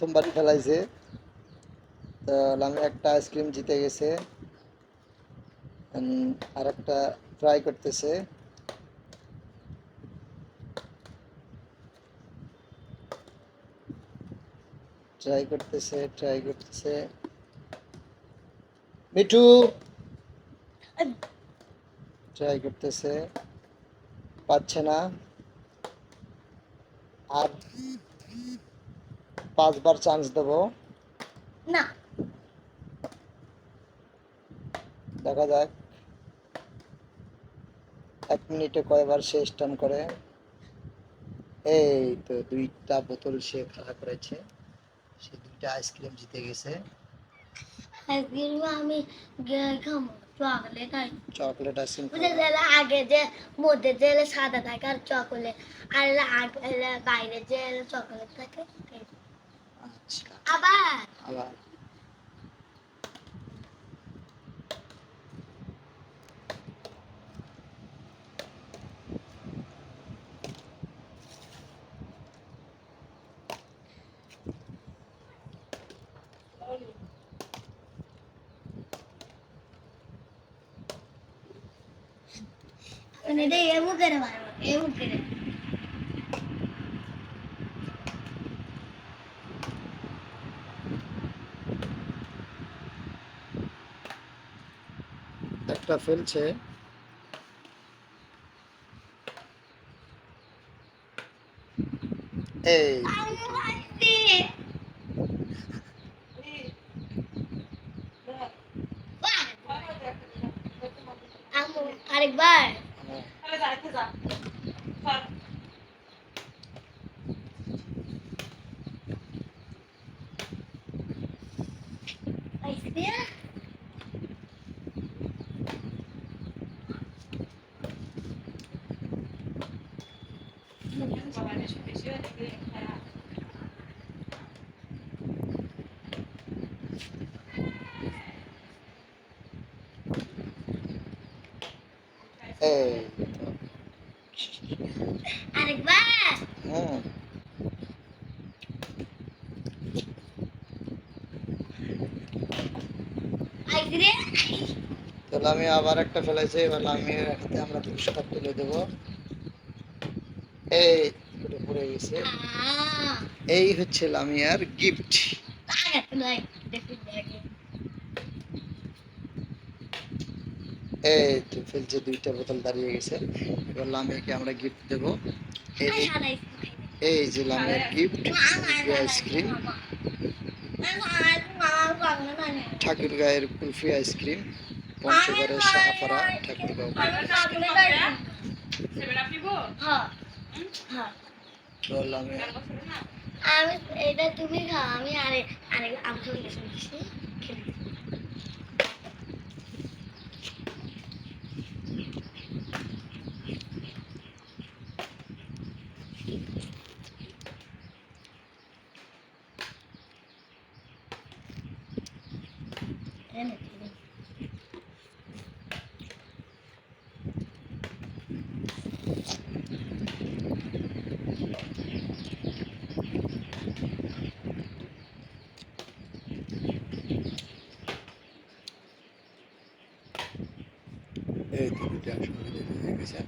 প্রথমবারই ফেলাইছে। তো একটা আইসক্রিম জিতে গেছে। আর একটা ট্রাই করতেছে। ট্রাই করতেছে ট্রাই করতেছে। মিঠু! ট্রাই করতেছে। পাচ্ছে না। আর পাঁচবার চান্স দেবো। না। দেখা যাক। এক মিনিটে কয়বার সে স্টান করে। এই তো দুইটা বোতল সে খাড়া করেছে। সে দুইটা আইসক্রিম জিতে গেছে। আইসক্রিম আমি চকলেট চকলেট আইসক্রিম আগে যে মধ্যে যে সাদা থাকে আর চকলেট আর বাইরে যে চকলেট থাকে আচ্ছা আবার আবার মানে এটা এমন করে মারবো একটা ফেলছে। এই। আরেকবার হ্যাঁ, আইসক্রিম এই তো। আরেকবার হুম আইসক্রিম তাহলে আমি আবার একটা ফেলাইছি, এবার আমি হাতে আমরা পুরস্কার তুলে দেবো এই পড়ে গেছে এই হচ্ছে লামিয়ার গিফট এই তো ফেলছে দুইটা বোতল দাঁড়িয়ে গেছে এবার লামিয়াকে আমরা গিফট দেব এই যে লামিয়ার গিফট। আইসক্রিম মানে। ঠাকুর গায়ের কুলফি আইসক্রিম পঞ্চগড়ের সাহাপাড়া ঠাকুরগাঁও আমি। তো লামিয়া আমি, এটা তুমি খাও, আমি আরে আরে, আমি চলে গেছি খেলে নিই। এনে দিবি। এই তো দুইটা একসঙ্গে হয়ে গেছে